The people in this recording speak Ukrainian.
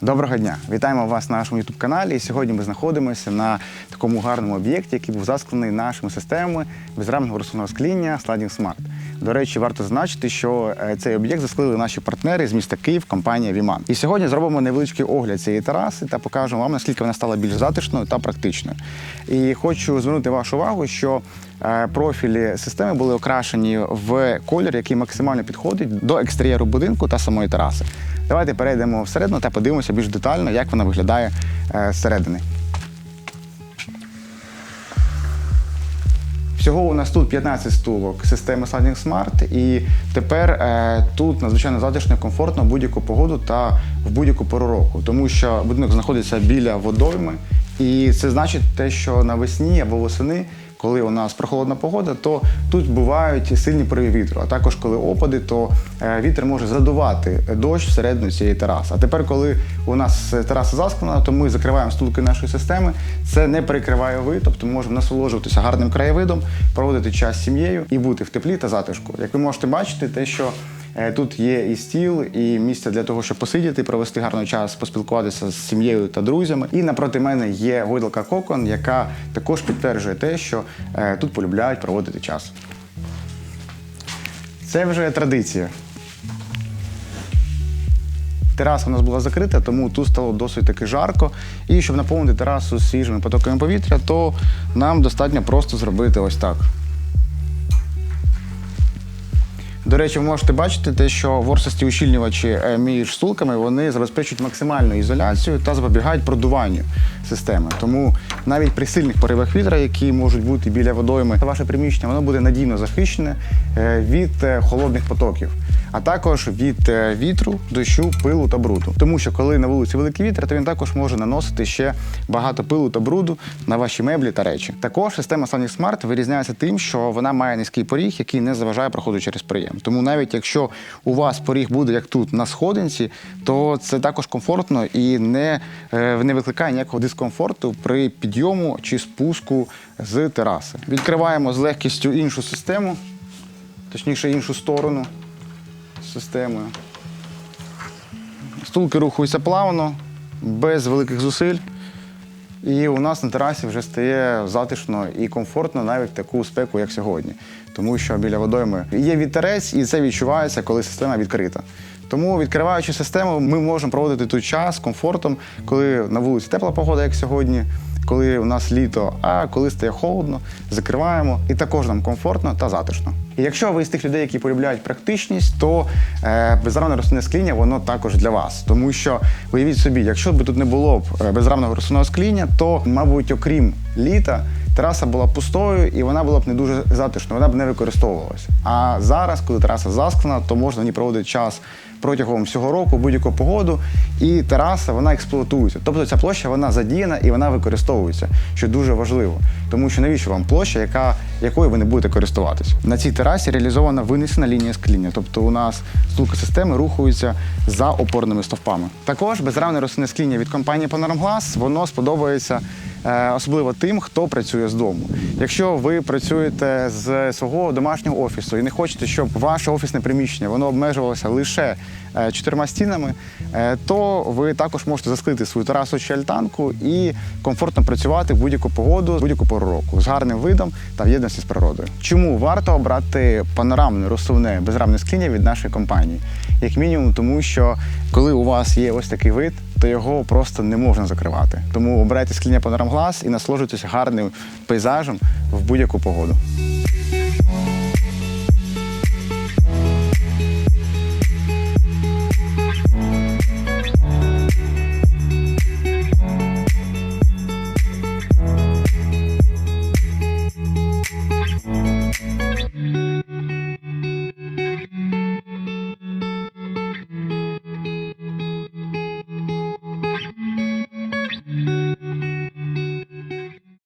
Доброго дня! Вітаємо вас на нашому youtube каналі. І сьогодні ми знаходимося на такому гарному об'єкті, який був засклений нашими системами безрамного розсувного скління Sliding Smart. До речі, варто зазначити, що е, цей об'єкт засклили наші партнери з міста Київ, компанія Віман. І сьогодні зробимо невеличкий огляд цієї тераси та покажемо вам, наскільки вона стала більш затишною та практичною. І хочу звернути вашу увагу, що е, профілі системи були окрашені в колір, який максимально підходить до екстер'єру будинку та самої тераси. Давайте перейдемо всередину та подивимося більш детально, як вона виглядає е, зсередини. Всього у нас тут 15 стулок системи Sliding Smart, і тепер е, тут надзвичайно затишно комфортно в будь-яку погоду та в будь-яку пору року, тому що будинок знаходиться біля водойми, і це значить те, що навесні або восени, коли у нас прохолодна погода, то тут бувають сильні пориви вітру. А також коли опади, то е, вітер може задувати дощ всередину цієї тераси. А тепер, коли у нас тераса засклена, то ми закриваємо стулки нашої системи. Це не перекриває вид, тобто ми можемо насолоджуватися гарним краєвидом, проводити час з сім'єю і бути в теплі та затишку. Як ви можете бачити, те, що Тут є і стіл, і місце для того, щоб посидіти, провести гарний час, поспілкуватися з сім'єю та друзями. І напроти мене є гойдалка Кокон, яка також підтверджує те, що е, тут полюбляють проводити час. Це вже традиція. Тераса у нас була закрита, тому тут стало досить таки жарко. І щоб наповнити терасу свіжими потоками повітря, то нам достатньо просто зробити ось так. До речі, ви можете бачити те, що ворсості ущільнювачі е, між стулками вони забезпечують максимальну ізоляцію та запобігають продуванню системи. Тому навіть при сильних поривах вітра, які можуть бути біля водойми, ваше приміщення воно буде надійно захищене е, від е, холодних потоків, а також від е, вітру, дощу, пилу та бруду. Тому що коли на вулиці великий вітер, то він також може наносити ще багато пилу та бруду на ваші меблі та речі. Також система Sonic Smart вирізняється тим, що вона має низький поріг, який не заважає проходу через приєм. Тому навіть якщо у вас поріг буде як тут на сходинці, то це також комфортно і не, е, не викликає ніякого дискомфорту при підйому чи спуску з тераси. Відкриваємо з легкістю іншу систему, точніше іншу сторону системою. Стулки рухаються плавно, без великих зусиль. І у нас на терасі вже стає затишно і комфортно навіть таку спеку, як сьогодні. Тому що біля водойми є вітерець, і це відчувається, коли система відкрита. Тому, відкриваючи систему, ми можемо проводити тут час з комфортом, коли на вулиці тепла погода, як сьогодні, коли у нас літо, а коли стає холодно, закриваємо і також нам комфортно та затишно. І якщо ви з тих людей, які полюбляють практичність, то е, безрамне розсунне скління воно також для вас. Тому що уявіть собі, якщо б тут не було б е, безрамного розсунного скління, то, мабуть, окрім літа, тераса була пустою і вона була б не дуже затишною, вона б не використовувалася. А зараз, коли тераса засклена, то можна в ній проводити час протягом всього року, будь-яку погоду, і тераса вона експлуатується. Тобто ця площа вона задіяна і вона використовується, що дуже важливо. Тому що навіщо вам площа, яка, якою ви не будете користуватись? На цій терасі реалізована винесена лінія скління. Тобто у нас стулки системи рухаються за опорними стовпами. Також безрамне рослинне скління від компанії Panorama воно сподобається е, особливо тим, хто працює з дому. Якщо ви працюєте з свого домашнього офісу і не хочете, щоб ваше офісне приміщення воно обмежувалося лише чотирма стінами, е, то ви також можете засклити свою терасу чи альтанку і комфортно працювати в будь-яку погоду, будь-яку пору року з гарним видом та в єдності з природою. Чому варто обрати панорамне розсувне безрамне скління від нашої компанії? Як мінімум, тому що коли у вас є ось такий вид, то його просто не можна закривати. Тому обирайте скління Glass і насолоджуйтесь гарним пейзажем в будь-яку погоду.